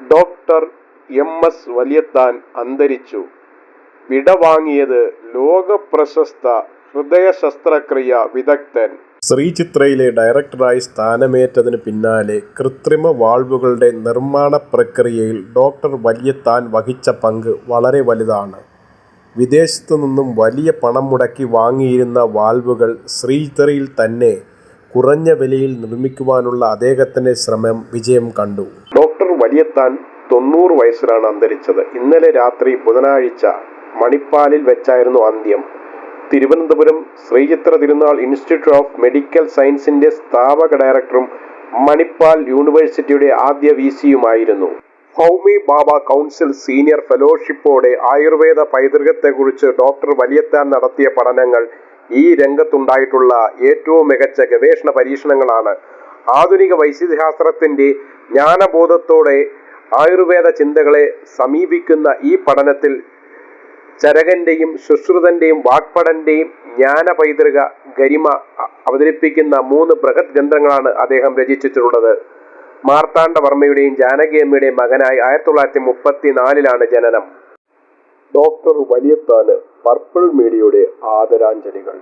Doctor M S Valiyathan അന്തരിച്ചു. വിടവാങ്ങിയത് ലോക പ്രശസ്ത ഹൃദയ ശസ്ത്രക്രിയ വിദഗ്ധൻ. ശ്രീ ചിത്രയിലെ ഡയറക്ടറായി സ്ഥാനമേറ്റതിന് പിന്നാലെ കൃത്രിമ വാൾവുകളുടെ നിർമ്മാണ പ്രക്രിയയിൽ ഡോക്ടർ വലിയത്താൻ വഹിച്ച പങ്ക് വളരെ വലുതാണ്. വിദേശത്തു നിന്നും വലിയ പണം മുടക്കി വാങ്ങിയിരുന്ന വാൾവുകൾ ശ്രീചിത്രയിൽ തന്നെ കുറഞ്ഞ വിലയിൽ നിർമ്മിക്കുവാനുള്ള അദ്ദേഹത്തിന്റെ ശ്രമം വിജയം കണ്ടു. ഡോക്ടർ വലിയത്താൻ തൊണ്ണൂറ് വയസ്സിലാണ് അന്തരിച്ചത്. ഇന്നലെ രാത്രി ബുധനാഴ്ച മണിപ്പാലിൽ വെച്ചായിരുന്നു അന്ത്യം. തിരുവനന്തപുരം ശ്രീചിത്ര തിരുനാൾ ഇൻസ്റ്റിറ്റ്യൂട്ട് ഓഫ് മെഡിക്കൽ സയൻസിന്റെ സ്ഥാപക ഡയറക്ടറും മണിപ്പാൽ യൂണിവേഴ്സിറ്റിയുടെ ആദ്യ വി സിയുമായിരുന്നു ഹൗമി ബാബ കൗൺസിൽ സീനിയർ ഫെലോഷിപ്പോടെ ആയുർവേദ പൈതൃകത്തെക്കുറിച്ച് ഡോക്ടർ വലിയത്താൻ നടത്തിയ പഠനങ്ങൾ ഈ രംഗത്തുണ്ടായിട്ടുള്ള ഏറ്റവും മികച്ച ഗവേഷണ പരീക്ഷണങ്ങളാണ്. ആധുനിക വൈദ്യശാസ്ത്രത്തിന്റെ ജ്ഞാനബോധത്തോടെ ആയുർവേദ ചിന്തകളെ സമീപിക്കുന്ന ഈ പഠനത്തിൽ ചരകന്റെയും സുശ്രുതന്റെയും വാക്പടന്റെയും ജ്ഞാന പൈതൃക ഗരിമ അവതരിപ്പിക്കുന്ന മൂന്ന് ബൃഹത് ഗ്രന്ഥങ്ങളാണ് അദ്ദേഹം രചിച്ചിട്ടുള്ളത്. മാർത്താണ്ഡവർമ്മയുടെയും ജാനകിയമ്മയുടെയും മകനായി ആയിരത്തി തൊള്ളായിരത്തി മുപ്പത്തി നാലിലാണ് ജനനം. ഡോക്ടർ വലിയത്താന് പർപ്പിൾ മീഡിയയുടെ ആദരാഞ്ജലികൾ.